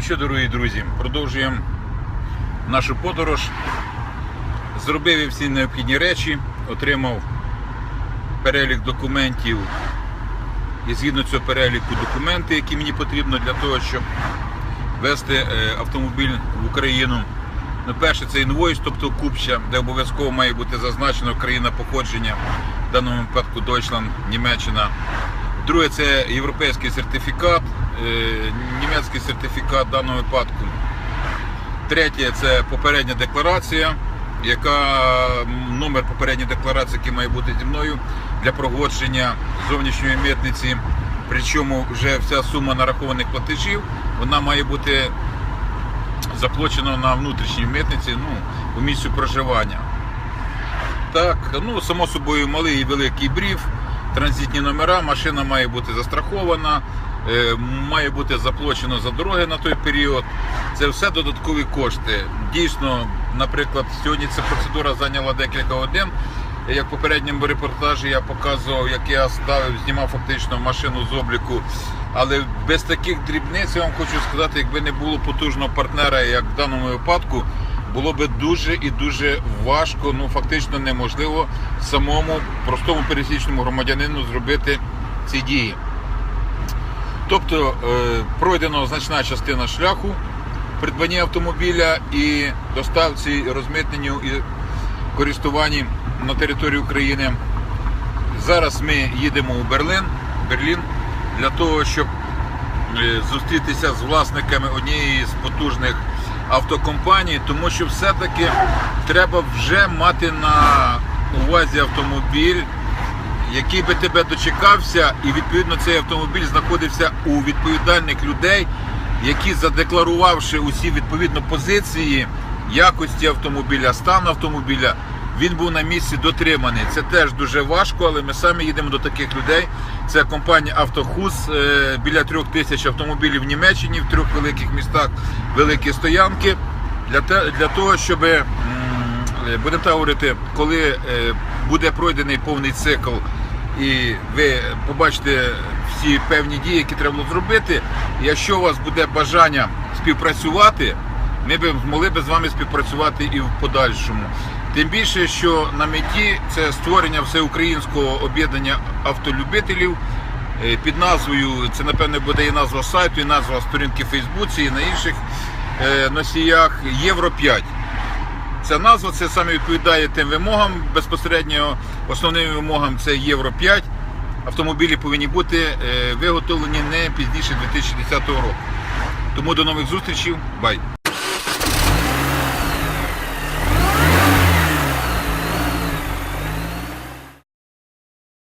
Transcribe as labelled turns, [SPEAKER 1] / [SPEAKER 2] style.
[SPEAKER 1] що, дорогі друзі, продовжуємо нашу подорож. Зробив я всі необхідні речі, отримав перелік документів і згідно цього переліку документи, які мені потрібно для того, щоб вести е, автомобіль в Україну. Ну, перше це інвойс, тобто купча, де обов'язково має бути зазначено країна походження, в даному випадку Deutschland, Німеччина. Друге це європейський сертифікат, е, німецький сертифікат в даному випадку. Третє це попередня декларація, яка номер попередньої декларації, який має бути зі мною для прогодження зовнішньої митниці. Причому вже вся сума нарахованих платежів вона має бути заплачена на внутрішній митниці ну, у місцю проживання. Так, ну само собою малий і великий бриф, транзитні номера, машина має бути застрахована, е, має бути заплачено за дороги на той період. Це все додаткові кошти. Дійсно, наприклад, сьогодні ця процедура зайняла декілька годин. Як в попередньому репортажі я показував, як я ставив, знімав фактично машину з обліку. Але без таких дрібниць я вам хочу сказати, якби не було потужного партнера, як в даному випадку, було би дуже і дуже важко, ну фактично неможливо самому простому пересічному громадянину зробити ці дії. Тобто е, пройдено значна частина шляху придбання автомобіля і доставці, розмитненню і користуванні на території України. Зараз ми їдемо у Берлин, Берлін для того, щоб е, зустрітися з власниками однієї з потужних автокомпаній, тому що все-таки треба вже мати на увазі автомобіль, який би тебе дочекався, і відповідно цей автомобіль знаходився у відповідальних людей, які задекларувавши усі відповідно позиції якості автомобіля, стан автомобіля, він був на місці дотриманий. Це теж дуже важко, але ми самі їдемо до таких людей. Це компанія Автохус, е, біля трьох тисяч автомобілів в Німеччині, в трьох великих містах великі стоянки. Для, того, щоб е, будемо так говорити, коли е, буде пройдений повний цикл, і ви побачите всі певні дії, які треба було зробити. Якщо у вас буде бажання співпрацювати, ми б змогли з вами співпрацювати і в подальшому. Тим більше, що на меті це створення всеукраїнського об'єднання автолюбителів е, під назвою, це напевне буде і назва сайту, і назва сторінки в Фейсбуці, і на інших е, носіях Євро 5. Ця назва це саме відповідає тим вимогам. Безпосередньо основним вимогам це Євро 5. Автомобілі повинні бути е, виготовлені не пізніше 2010 року. Тому до нових зустрічей. Бай!